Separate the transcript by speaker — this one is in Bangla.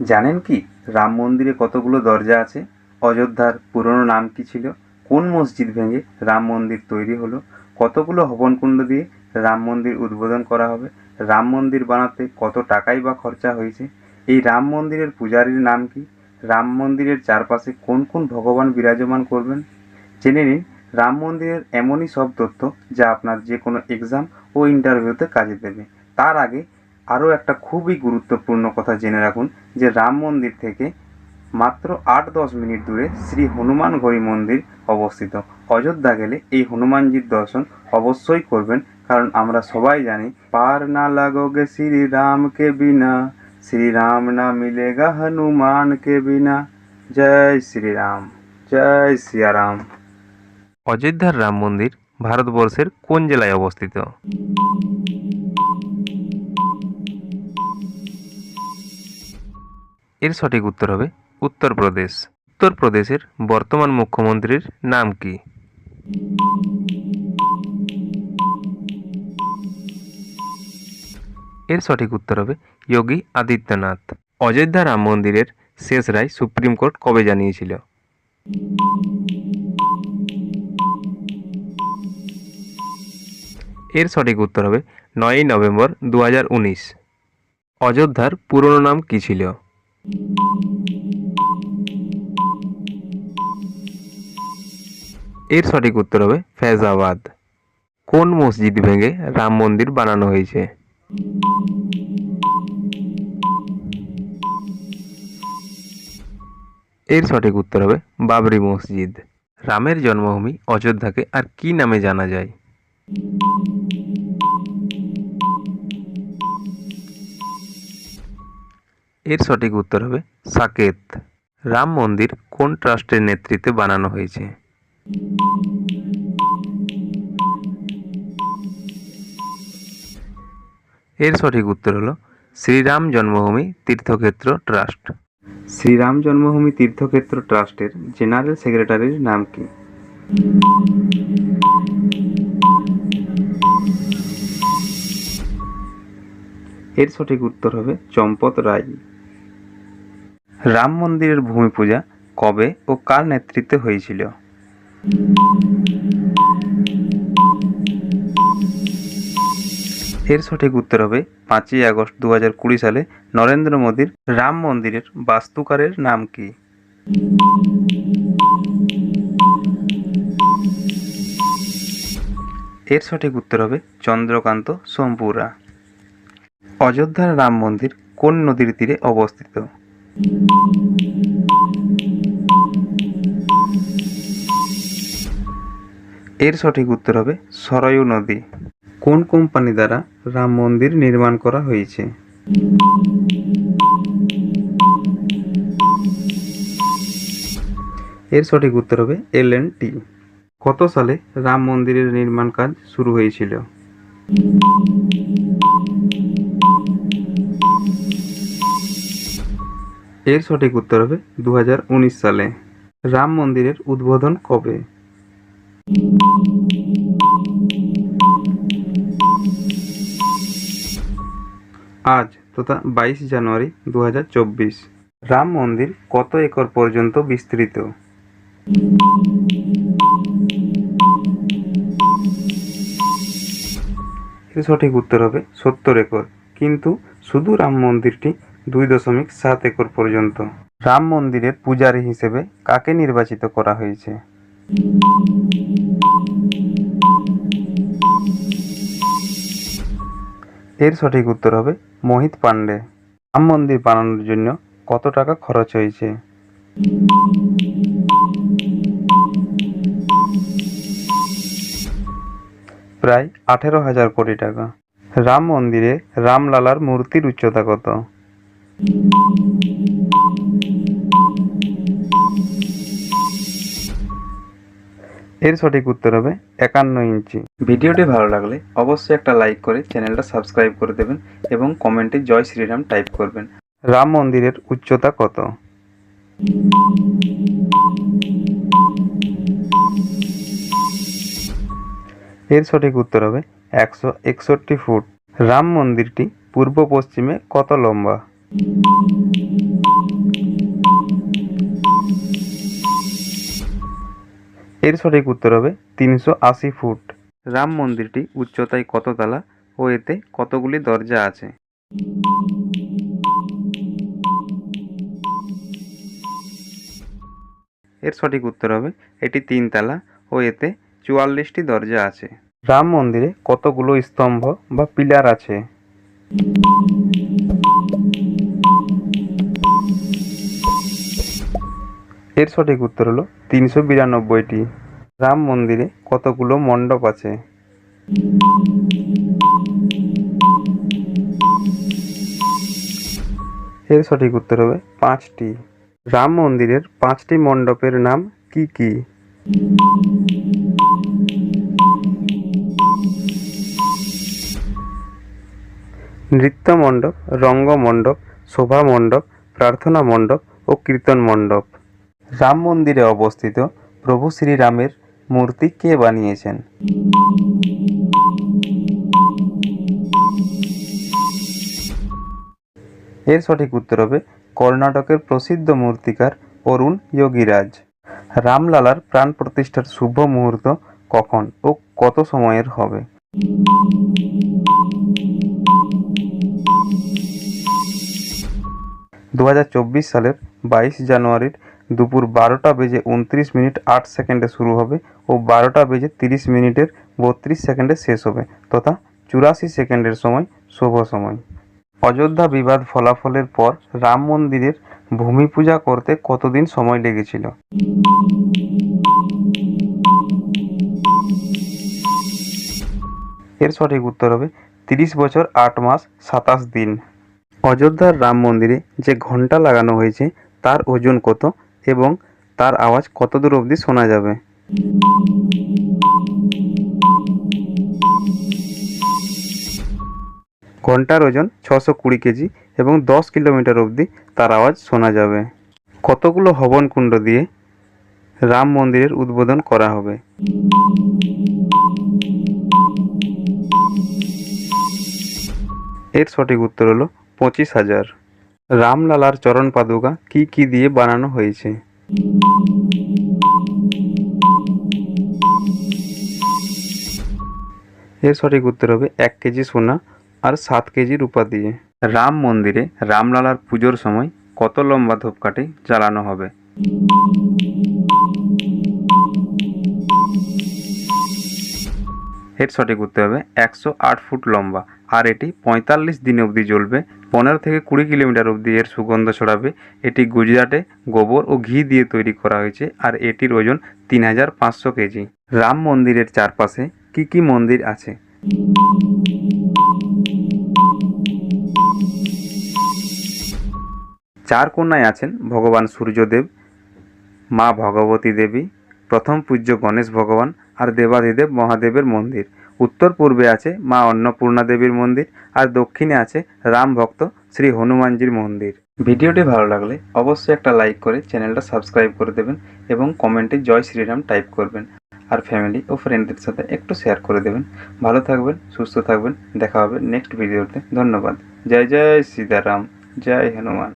Speaker 1: জানেন কি? রাম মন্দিরে কতগুলো দরজা আছে? অযোধ্যার পুরনো নাম কি ছিল? কোন মসজিদ ভেঙে রাম মন্দির তৈরি হলো? কতগুলো হবনকুণ্ড দিয়ে রাম মন্দির উদ্বোধন করা হবে? রাম মন্দির বানাতে কত টাকাই বা খরচা হয়েছে? এই রাম মন্দিরের পূজারীর নাম কি? রাম মন্দিরের চারপাশে কোন কোন ভগবান বিরাজমান করবেন? জেনে নিন, রাম মন্দিরের এমনই সব তথ্য যা আপনার যে কোনো এক্সাম ও ইন্টারভিউতে কাজে দেবে। তার আগে আরও একটা খুবই গুরুত্বপূর্ণ কথা জেনে রাখুন যে রাম মন্দির থেকে মাত্র আট দশ মিনিট দূরে শ্রী হনুমান ঘড়ি মন্দির অবস্থিত। অযোধ্যা গেলে এই হনুমানজির দর্শন অবশ্যই করবেন, কারণ আমরা সবাই জানি, পার না লাগোগে শ্রী রামকে বিনা শ্রী রাম না মিলেগা হনুমান কে বিনা। জয় শ্রীরাম, জয় সিয়ারাম
Speaker 2: অযোধ্যার রাম মন্দির ভারতবর্ষের কোন জেলায় অবস্থিত? এর সঠিক উত্তর হবে উত্তরপ্রদেশ। উত্তরপ্রদেশের বর্তমান মুখ্যমন্ত্রীর নাম কি? এর সঠিক উত্তর হবে যোগী আদিত্যনাথ। অযোধ্যা রাম মন্দিরের শেষ রায় সুপ্রিম কোর্ট কবে জানিয়েছিল? এর সঠিক উত্তর হবে নয়ই নভেম্বর দু হাজার উনিশ। অযোধ্যার পুরনো নাম কী ছিল? এর সঠিক উত্তর হবে ফেজাবাদ। কোন মসজিদ ভেঙে রাম মন্দির বানানো হয়েছে? এর সঠিক উত্তর হবে বাবরি মসজিদ। রামের জন্মভূমি অযোধ্যাকে আর কি নামে জানা যায়? এর সঠিক উত্তর হবে সাকেত। রাম মন্দির কোন ট্রাস্টের নেতৃত্বে বানানো হয়েছে? এর সঠিক উত্তর হলো শ্রীরাম জন্মভূমি তীর্থক্ষেত্র ট্রাস্ট।
Speaker 1: শ্রীরাম জন্মভূমি তীর্থক্ষেত্র ট্রাস্টের জেনারেল সেক্রেটারির নাম কি? এর সঠিক উত্তর হবে চম্পত রায়। রাম মন্দিরের ভূমি পূজা কবে ও কার নেতৃত্বে হয়েছিল? এর সঠিক উত্তর হবে পাঁচই আগস্ট দু হাজার কুড়ি সালে নরেন্দ্র মোদীর রাম মন্দিরের বাস্তুকারের নাম কি? এর সঠিক উত্তর হবে চন্দ্রকান্ত সোমপুরা। অযোধ্যার রাম মন্দির কোন নদীর তীরে অবস্থিত? এর সঠিক উত্তর হবে সরয়ু নদী। কোন কোম্পানি দ্বারা রাম মন্দির নির্মাণ করা হয়েছে? এর সঠিক উত্তর হবে এল এন টি। কত সালে রাম মন্দিরের নির্মাণ কাজ শুরু হয়েছিল? এর সঠিক উত্তর হবে দু হাজার উনিশ সালে। রাম মন্দিরের উদ্বোধন কবে? আজ তথা বাইশ জানুয়ারি দু হাজার চব্বিশ। রাম মন্দির কত একর পর্যন্ত বিস্তৃত? সঠিক উত্তর হবে সত্তর একর। কিন্তু শুধু রাম মন্দিরটি দুই দশমিক সাত একর পর্যন্ত। রাম মন্দিরের পূজারী হিসেবে কাকে নির্বাচিত করা হয়েছে? এর সঠিক উত্তর হবে মোহিত পান্ডে। রাম মন্দির বানানোর জন্য কত টাকা খরচ হয়েছে? প্রায় আঠেরো হাজার কোটি টাকা। রাম মন্দিরে রামলালার মূর্তির উচ্চতা কত? এর সঠিক উত্তর হবে একান্ন ইঞ্চি। ভিডিওটি ভালো লাগলে অবশ্যই একটা লাইক করে চ্যানেলটা সাবস্ক্রাইব করে দেবেন এবং কমেন্টে জয় শ্রীরাম টাইপ করবেন। রাম মন্দিরের উচ্চতা কত? এর সঠিক উত্তর হবে একশো একষট্টি ফুট। রাম মন্দিরটি পূর্ব পশ্চিমে কত লম্বা? এর সঠিক উত্তর হবে তিনশো আশি ফুট। রাম মন্দিরটি উচ্চতায় কত তালা ও এতে কতগুলি দরজা আছে? এর সঠিক উত্তর হবে এটি তিন তালা ও এতে চুয়াল্লিশটি দরজা আছে। রাম মন্দিরে কতগুলো স্তম্ভ বা পিলার আছে? এর সঠিক উত্তর হলো তিনশো বিরানব্বইটি। রাম মন্দিরে কতগুলো মণ্ডপ আছে? এর সঠিক উত্তর হবে পাঁচটি। রাম মন্দিরের পাঁচটি মণ্ডপের নাম কি কি? নৃত্য মণ্ডপ, রঙ্গ মণ্ডপ, শোভা মণ্ডপ, প্রার্থনা মণ্ডপ ও কীর্তন মণ্ডপ। রাম মন্দিরে অবস্থিত প্রভু শ্রীরামের মূর্তি কে বানিয়েছেন? এর সঠিক উত্তর হবে কর্ণাটকের প্রসিদ্ধ মূর্তিকার অরুণ যোগীরাজ। রামলালার প্রাণ প্রতিষ্ঠার শুভ মুহূর্ত কখন ও কত সময়ের হবে? দু হাজার চব্বিশ সালের বাইশ জানুয়ারির দুপুর বারোটা বেজে উনত্রিশ মিনিট আট সেকেন্ডে শুরু হবে ও বারোটা বেজে তিরিশ মিনিটের বত্রিশ সেকেন্ডে শেষ হবে। তথা চুরাশি সেকেন্ডের সময়, শুভ সময়। অযোধ্যা বিবাদ ফলাফলের পর রাম মন্দিরের ভূমি পূজা করতে কতদিন সময় লেগেছিল? এর সঠিক উত্তর হবে তিরিশ বছর আট মাস সাতাশ দিন। অযোধ্যার রাম মন্দিরে যে ঘণ্টা লাগানো হয়েছে, তার ওজন কত? এবং তার আওয়াজ কত দূর অবধি শোনা যাবে? ঘণ্টার ওজন ছশো কুড়ি কেজি এবং দশ কিলোমিটার অবধি তার আওয়াজ শোনা যাবে। কতগুলো হবন কুণ্ড দিয়ে রাম মন্দিরের উদ্বোধন করা হবে? এর সঠিক উত্তর হলো পঁচিশ হাজার। রামলালার চরণ পাদুকা কি কি দিয়ে বানানো হয়েছে? এর সঠিক উত্তর হবে এক কেজি সোনা আর সাত কেজি রূপা দিয়ে। রাম মন্দিরে রামলালার পুজোর সময় কত লম্বা ধূপকাঠি জ্বালানো হবে? এর সঠিক উত্তর হবে একশো আট ফুট লম্বা। আর এটি পঁয়তাল্লিশ দিন অবধি জ্বলবে, পনেরো থেকে কুড়ি কিলোমিটার অবধি এর সুগন্ধ ছড়াবে। এটি গুজরাটে গোবর ও ঘি দিয়ে তৈরি করা হয়েছে আর এটির ওজন তিন হাজার পাঁচশো কেজি। রাম মন্দিরের চারপাশে কি কি মন্দির আছে? চার কন্যায় আছেন ভগবান সূর্যদেব, মা ভগবতী দেবী, প্রথম পূজ্য গণেশ ভগবান আর দেবাদিদেব মহাদেবের মন্দির। উত্তর পূর্বে আছে মা অন্নপূর্ণা দেবীর মন্দির আর দক্ষিণে আছে রাম ভক্ত শ্রী হনুমানজির মন্দির। ভিডিওটি ভালো লাগলে অবশ্যই একটা লাইক করে চ্যানেলটা সাবস্ক্রাইব করে দেবেন এবং কমেন্টে জয় শ্রীরাম টাইপ করবেন। আর ফ্যামিলি ও ফ্রেন্ডদের সাথে একটু শেয়ার করে দেবেন। ভালো থাকবেন, সুস্থ থাকবেন। দেখা হবে নেক্সট ভিডিওতে। ধন্যবাদ। জয় জয় সীতারাম। জয় হনুমান।